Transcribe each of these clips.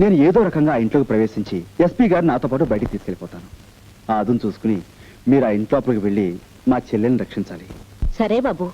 నేను ఏదో రకంగా ఆ ఇంట్లోకి ప్రవేశించి ఎస్పీ గారు నాతో పాటు బయటికి తీసుకెళ్ళిపోతాను. ఆ అదును చూసుకుని మీరు ఆ ఇంట్లోపలికి వెళ్ళి మా చెల్లెల్ని రక్షించాలి. సరే బాబు.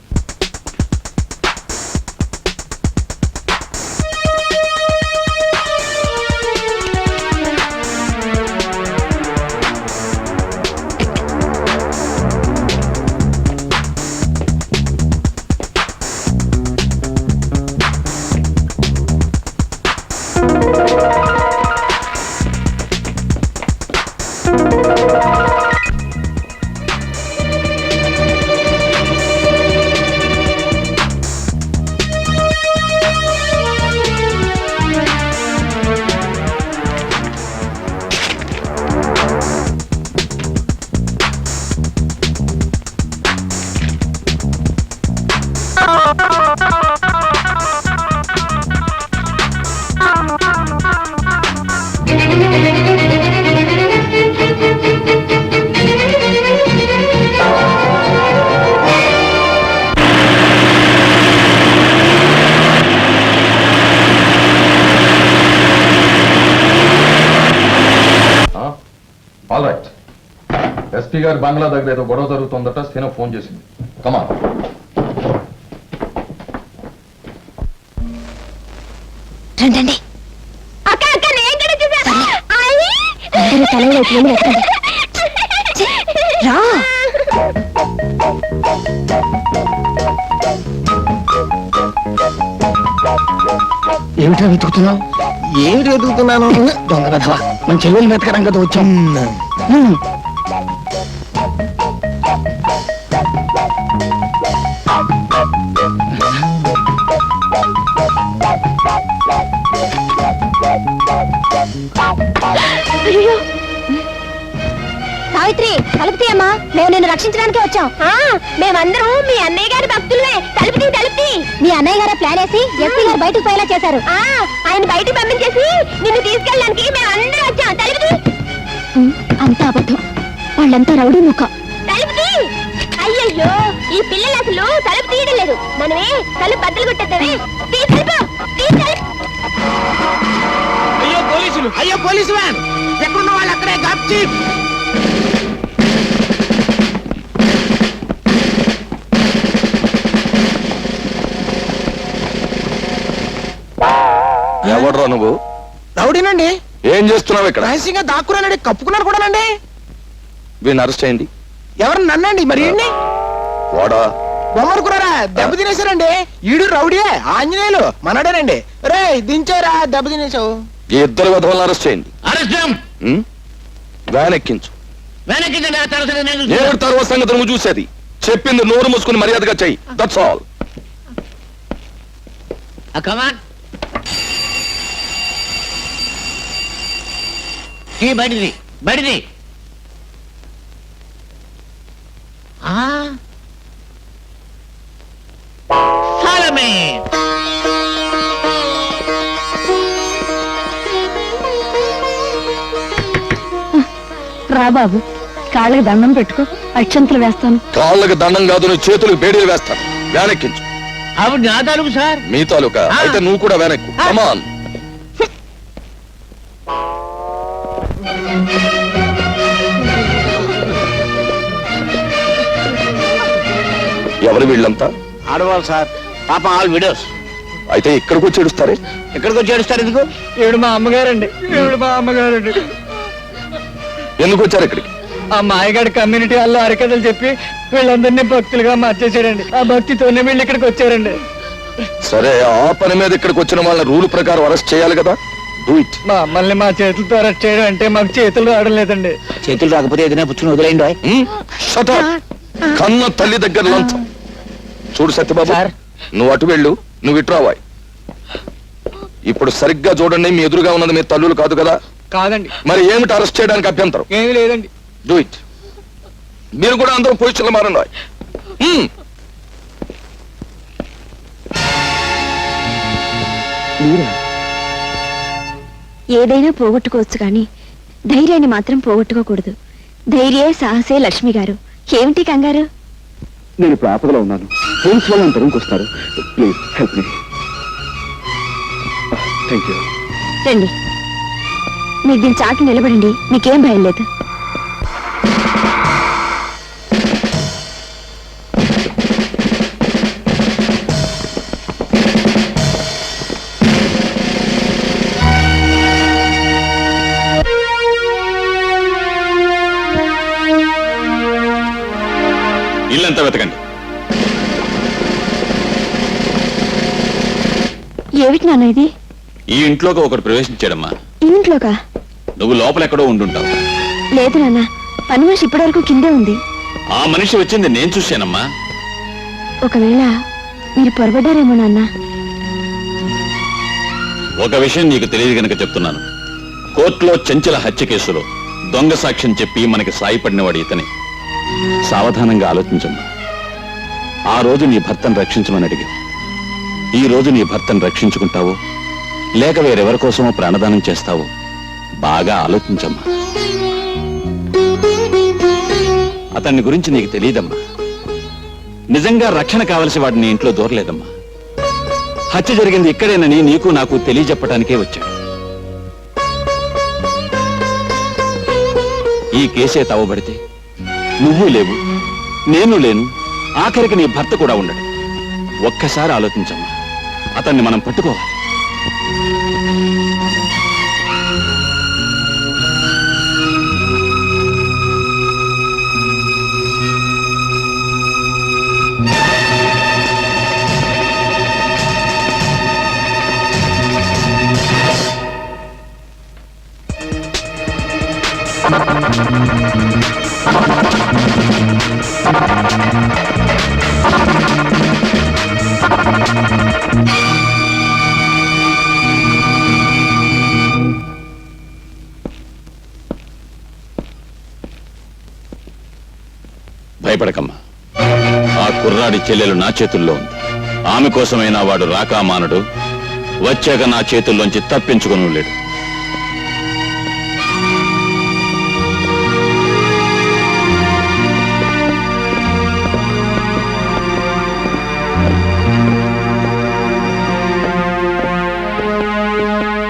ఎస్పీ గారి బంగ్లా దగ్గర ఏదో గొడవ జరుగుతుందట సీన ఫోన్ చేసింది. కమా రండి రా. ఏమిటో వెతుకుతున్నావు? ఏమిటి వెతుకుతున్నాను? దొంగ కథవా మన చెల్లెలు వెతకడం కదా వచ్చాం. తీయమ్మా మేము నిన్ను రక్షించడానికి వచ్చాం. మేమందరం మీ అన్నయ్య గారి భక్తులే తలుపు తీ తలుపు తీ. మీ అన్నయ్య గారు ప్లాన్ వేసి ఎస్పీ గారు బయటకు పోయేలా చేశారు. ఆయన బయటకు పంపించేసి నిన్ను తీసుకెళ్ళడానికి మేము అందరం వచ్చాం. తలుపు తీ. అంతా అబద్ధం. వాళ్ళంతా రౌడీ ముఖ. తీ. అయ్యయ్యో ఈ పిల్లలు అసలు తలుపు తీయడం లేదు. మనమే తలుపు బద్దలు కొట్టేద్దామే. తీ తలుపు. తీ తలుపు. అయ్యో పోలీసులు. అయ్యో పోలీసు వ్యాన్. ఎక్కడున్న వాళ్ళు అక్కడే గప్చి ఎవడ్రా రౌడీనండి ఏం చేస్తున్నావు ఇక్కడ? రహస్యంగా దాక్కున్నానండి కప్పుకున్నాను కూడానండి వీడిని అరెస్ట్ చేయండి. ఎవరు నన్నండి? మరి ఈడ్ని? వాడా? బొమ్మనుకున్నారా దెబ్బ తినేశారండి. ఈడు రౌడీయే ఆంజనేయులు మనడేనండి. రే దించారా దెబ్బ తినేసావు ఈ ఇద్దరు విధవలను అరెస్ట్ చేయండి. అరెస్టం ఉం? వ్యాన్ ఎక్కించు వెనక్కి తర్వాత నేను ఏడు తర్వాత సంగతి నువ్వు చూసేది. చెప్పింది నోరు మూసుకుని మర్యాదగా చెయ్యి. దట్స్ ఆల్ కమాన్ ఈ బడిది బడిది. me. రా బాబు కాళ్ళకి దండం పెట్టుకో అక్షంతలు వేస్తాను. కాళ్ళకి దండం కాదు నీ చేతులకు బేడీలు వేస్తాను. వ్యాన్ ఎక్కించు ఆవిడ నా తాలూకు సార్. మీ తాలూకా. అయితే నువ్వు కూడా వెనక్కు. కమాన్ ఎవరు వీళ్ళంతా? ఆడవాళ్ళు సార్. పాపం ఆల్ విడోస్. అయితే ఇక్కడికి వచ్చి ఏడుస్తారే? ఎక్కడికి వచ్చి ఏడుస్తారు ఎందుకు? ఈవిడ మా అమ్మగారండి. ఈవిడ మా అమ్మగారండి. ఎందుకు వచ్చారు ఇక్కడికి? ఆ మాయగాడి కమ్యూనిటీ వాళ్ళు అరికథలు చెప్పి వీళ్ళందరినీ భక్తులుగా మార్చేసాడండి ఆ భక్తితోనే వీళ్ళు ఇక్కడికి వచ్చారండి. సరే ఆ పని మీద ఇక్కడికి వచ్చిన వాళ్ళని రూల్ ప్రకారం అరెస్ట్ చేయాలి కదా? డూ ఇట్ మా అమ్మల్ని మా చేతులతో అరెస్ట్ చేయడం అంటే మాకు చేతులు రావడం లేదండి చేతులు రాకపోతే ఏదైనా పుచ్చుని వదిలేయండి కన్న తల్లి దగ్గర లంచం. చూడు సత్యబాబు సార్. నువ్వు అటు వెళ్ళు నువ్వు ఇటు రావాయి ఇప్పుడు సరిగ్గా చూడండి మీ ఎదురుగా ఉన్నది మీ తల్లులు కాదు కదా? కాదండి. మరి ఏమిటి అరెస్ట్ చేయడానికి అభ్యంతరం? ఏమీ లేదండి. డూ ఇట్ మీరు కూడా అందరూ పొజిషన్లో మారండి హ్మ్. మీరా? ఏదైనా పోగొట్టుకోవచ్చు కానీ ధైర్యాన్ని మాత్రం పోగొట్టుకోకూడదు. ధైర్యే సాహసే లక్ష్మి గారు. ఏమిటి కంగారు? నేను ఇప్పుడు ఆపదలో ఉన్నాను. పోలీస్ వాళ్ళు అంతరంకి వస్తారు. Please help me thank you రండి. మీరు దీని చాటు నిలబడండి. మీకేం భయం లేదు. ఏమిటి నాన్న ఇది? ఈ ఇంట్లోకి ఒకడు ప్రవేశించాడమ్మా. ఈ ఇంట్లోకా? నువ్వు లోపల ఎక్కడో ఉండుంటావు. లేదు నాన్న పని మనిషి ఇప్పటివరకు కిందే ఉంది. ఆ మనిషి వచ్చింది నేను చూశానమ్మా. ఒకవేళ మీరు పొరబడ్డారేమో నాన్న. ఒక విషయం నీకు తెలియదు గనక చెప్తున్నాను. కోర్టులో చెంచల హత్య కేసులో దొంగ సాక్ష్యం చెప్పి మనకి సాయపడినవాడు ఇతనే. సావధానంగా ఆలోచించమ్మా. ఆ రోజు నీ భర్తను రక్షించమని అడిగావు. ఈ రోజు నీ భర్తను రక్షించుకుంటావో. లేక వేరెవరి కోసమో ప్రాణదానం చేస్తావో. బాగా ఆలోచించమ్మా. అతన్ని గురించి నీకు తెలియదమ్మా. నిజంగా రక్షణ కావలసి వాడు నీ ఇంట్లో దూరలేదమ్మా. హత్య జరిగింది ఇక్కడేనని నీకు నాకు తెలియజెప్పడానికే వచ్చాడు. ఈ కేసే తవ్వబడితే నువ్వు లేవు నేను లేను ఆఖరికి నీ భర్త కూడా ఉండడు. ఒక్కసారి ఆలోచించమ్మా. అతన్ని మనం పట్టుకోవాలి Thank you. భయపడకమ్మా. ఆ కుర్రాడి చెల్లెలు నా చేతుల్లో ఉంది. ఆమె కోసమైనా వాడు రాకా మానడు. వచ్చాక నా చేతుల్లోంచి తప్పించుకుని లేడు